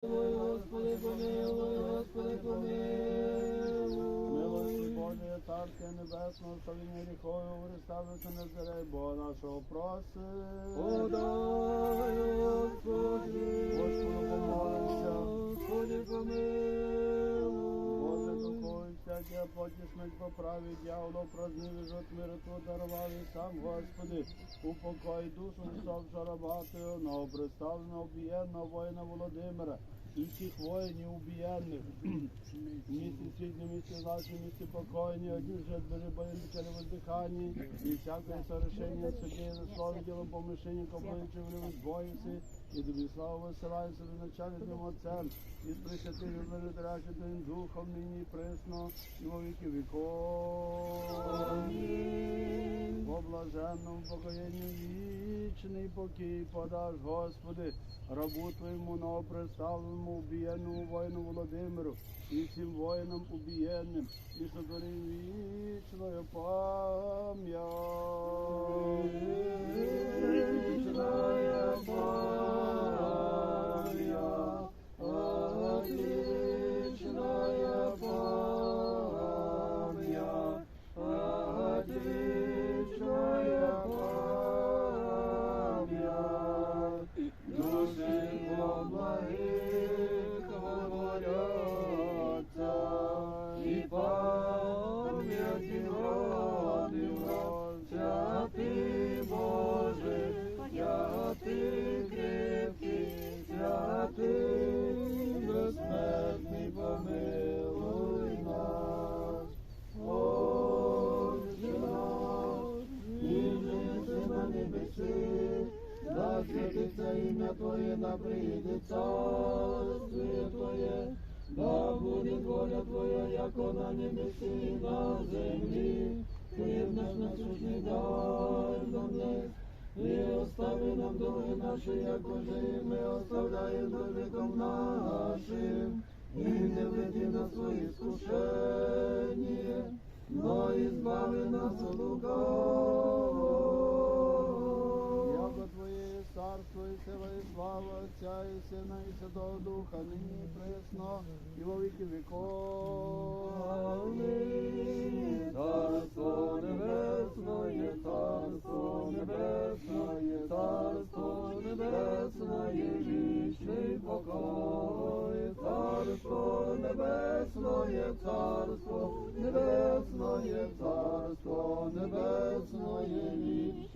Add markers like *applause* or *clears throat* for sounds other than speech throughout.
Господи, помилуй, Господи, помилуй. Милості Божої, Царствия Небесного, ставлення гріхові, на Назарей, бо нашого проси. Подай, Господи, Господи, помолимся. Господи, помилуй. Боже, духові всяке, празнили жот мироту дарував і сам, Господи, упокой душу сам шарабати, на представлено об'єднаного воїна Володимира, і всіх воїнів убієнних, *clears throat* місці світлі, місці наші, місці покойні, одні вже двері боїмся на воздиханні, і всяке совершення судей, на слові діло помишені, компличі в збоївся, і тобі славу висилається до начальним Отцем, і присвятим вибережати Твоїм Духом, нині присно, і во віки віков. Амінь. По блаженному покоєнню вічний покій подаш, Господи, рабу Твоєму новоприставленому убієнному воїну Володимиру і всім воїнам убієнним, і сотвори вічною пам'ять, да прийде царствие Твоє, да буде воля Твоя, яко на небесі, і на землі. Хліб наш насущний дай нам днес, і остави нам долги наші, як уже і ми оставляємо должником нашим, і не веди на свої скушення, но избави нас от лукавого. Сила і слава Отця і Сина і Святого Духа, нині і присно, і во віки віков. Амінь. Царство небесное, царство небесное, царство небесное, вічний покой, царство небесное, царство небесное, царство небесное, вічний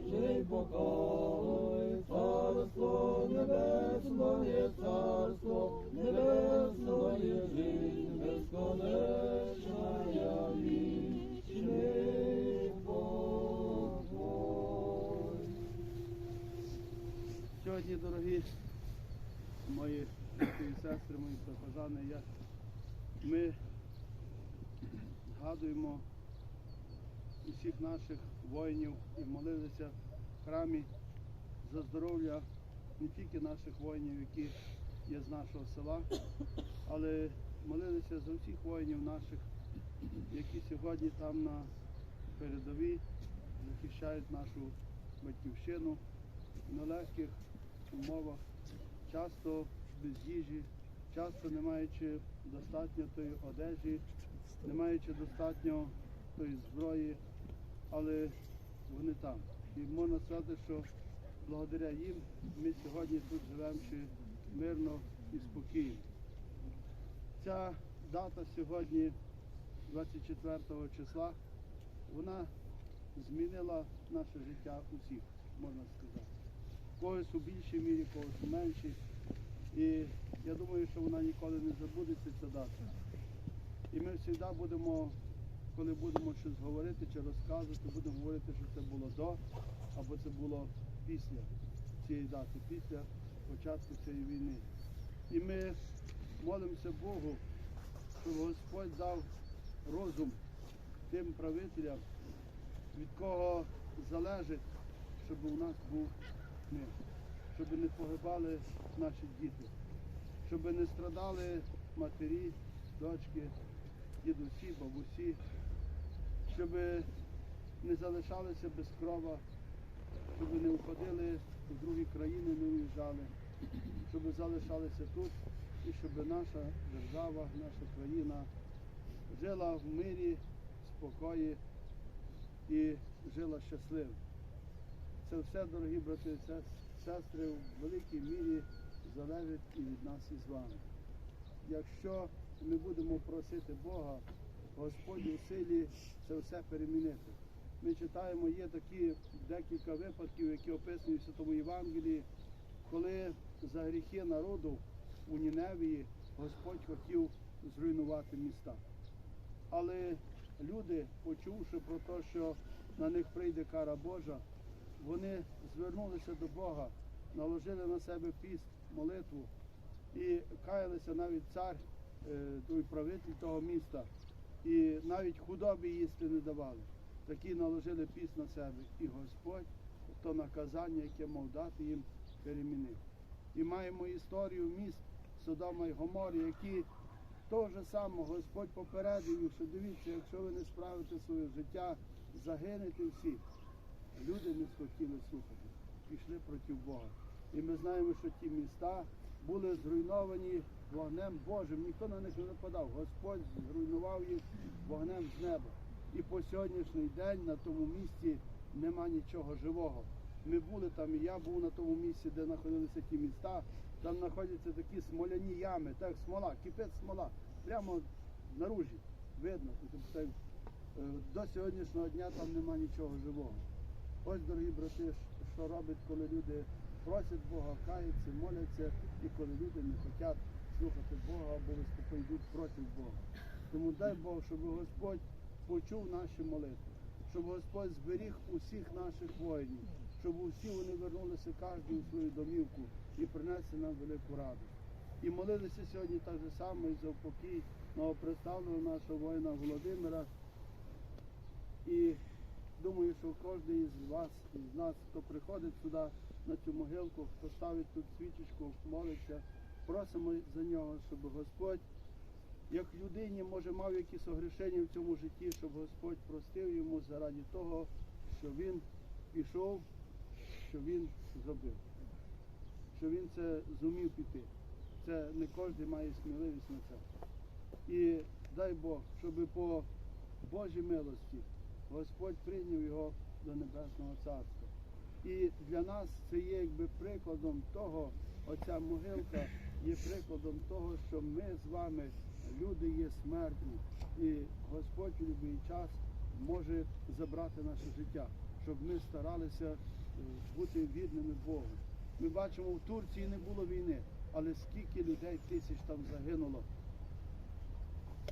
покой, царство небесное, царство небесное, жизнь безконечная, вічний покой. Сьогодні, дорогі мої брати і сестри, мої прихожани, я, ми згадуємо усіх наших воїнів і молилися в храмі за здоров'я не тільки наших воїнів, які є з нашого села, але молилися за всіх воїнів наших, які сьогодні там на передовій захищають нашу батьківщину в нелегких умовах, часто без їжі, часто не маючи достатньо тої одежі, не маючи достатньо тої зброї, але вони там. І можна сказати, що благодаря їм ми сьогодні тут живемо ще мирно і спокійно. Ця дата сьогодні, 24 числа, вона змінила наше життя усіх, можна сказати. Когось у більшій мірі, когось у меншій. І я думаю, що вона ніколи не забудеться ця дата. І ми завжди будемо, коли будемо щось говорити чи розказувати, будемо говорити, що це було до або це було після цієї дати, після початку цієї війни. І ми молимося Богу, щоб Господь дав розум тим правителям, від кого залежить, щоб у нас був мир, щоб не погибали наші діти, щоб не страдали матері, дочки, дідусі, бабусі, щоб не залишалися без крова, щоб не входили в другі країни, не уїжджали, щоб залишалися тут і щоб наша держава, наша країна жила в мирі, спокої і жила щасливо. Це все, дорогі брати і сестри, в великій мірі залежить і від нас із вами. Якщо ми будемо просити Бога, Господь у силі це все перемінити. Ми читаємо, є такі декілька випадків, які описані в Святому Євангелії, коли за гріхи народу у Ніневії Господь хотів зруйнувати міста. Але люди, почувши про те, що на них прийде кара Божа, вони звернулися до Бога, наложили на себе піст, молитву і каялися навіть цар, е, той правитель того міста, і навіть худобі їсти не давали. Такі наложили піст на себе. І Господь то наказання, яке мав дати їм, перемінив. І маємо історію міст Содома і Гоморі, які ж самого Господь попередив, що дивіться, якщо ви не справите своє життя, загинете всі. Люди не схотіли слухати, пішли проти Бога. І ми знаємо, що ті міста були зруйновані вогнем Божим. Ніхто на них не нападав. Господь зруйнував їх вогнем з неба. І по сьогоднішній день на тому місці нема нічого живого. Ми були там, і я був на тому місці, де знаходилися ті міста. Там знаходяться такі смоляні ями, так смола, кипить смола, прямо наружі. Видно. Тобто, е, До сьогоднішнього дня там нема нічого живого. Ось, дорогі брати, що робить, коли люди просять Бога, каються, моляться, і коли люди не хочуть слухати Бога або йдуть проти Бога. Тому дай Бог, щоб Господь почув наші молитви, щоб Господь зберіг усіх наших воїнів, щоб усі вони вернулися кожен у свою домівку і принесли нам велику радість. І молилися сьогодні так же само і за упокій новоприставленого нашого воїна Володимира. І думаю, що кожен із вас, із нас, хто приходить сюди на цю могилку, хто ставить тут свічечку, молиться, просимо за нього, щоб Господь, як людині, може, мав якісь огрішення в цьому житті, щоб Господь простив йому заради того, що він пішов, що він зробив, що він це зумів піти. Це не кожен має сміливість на це. І дай Бог, щоб по Божій милості Господь прийняв його до Небесного Царства. І для нас це є якби прикладом того, оця могилка є прикладом того, що ми з вами, люди є смертні, і Господь у будь-який час може забрати наше життя, щоб ми старалися е, бути вірними Богу. Ми бачимо, в Турції не було війни, але скільки людей тисяч там загинуло,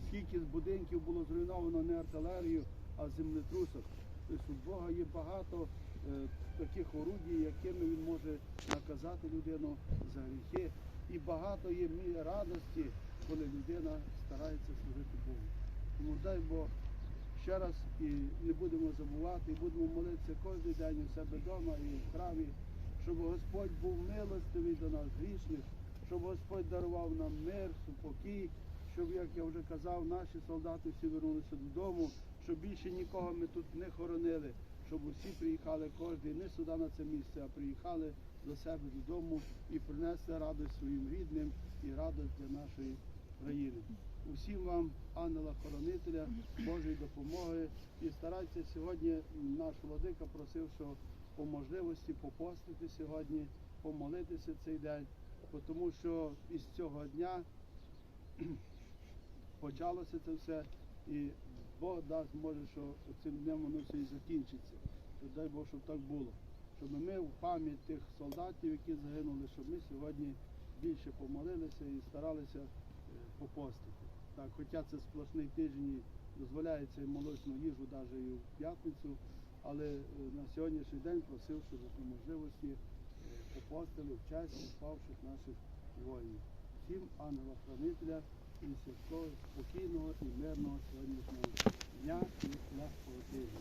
скільки з будинків було зруйновано не артилерією, а землетрусом. Тобто у Бога є багато е, таких орудій, якими він може наказати людину за гріхи. І багато є радості, коли людина старається служити Богу. Тому дай Бог ще раз і не будемо забувати, і будемо молитися кожен день у себе вдома і в храмі, щоб Господь був милостивий до нас грішних, щоб Господь дарував нам мир, спокій, щоб, як я вже казав, наші солдати всі вернулися додому, щоб більше нікого ми тут не хоронили, щоб усі приїхали кожен не сюди на це місце, а приїхали до себе додому і принесли радість своїм рідним і радість для нашої країни. Усім вам, ангела-хоронителя, Божої допомоги. І старайтеся сьогодні, наш владика просив, що по можливості попостити сьогодні, помолитися цей день, тому що із цього дня *clears throat* почалося це все, і Бог дасть, може, що цим днем воно все і закінчиться. То дай Бог, щоб так було. Щоб ми в пам'ять тих солдатів, які загинули, щоб ми сьогодні більше помолилися і старалися е, попостити. Так, хоча це сплошний тиждень, дозволяється і молочну їжу навіть і в п'ятницю, але е, на сьогоднішній день просив, щоб по можливості е, попостили в честь спавших наших воїнів. Всім ангела-хранителя і святого, спокійного і мирного сьогоднішнього дня і легкого тижня.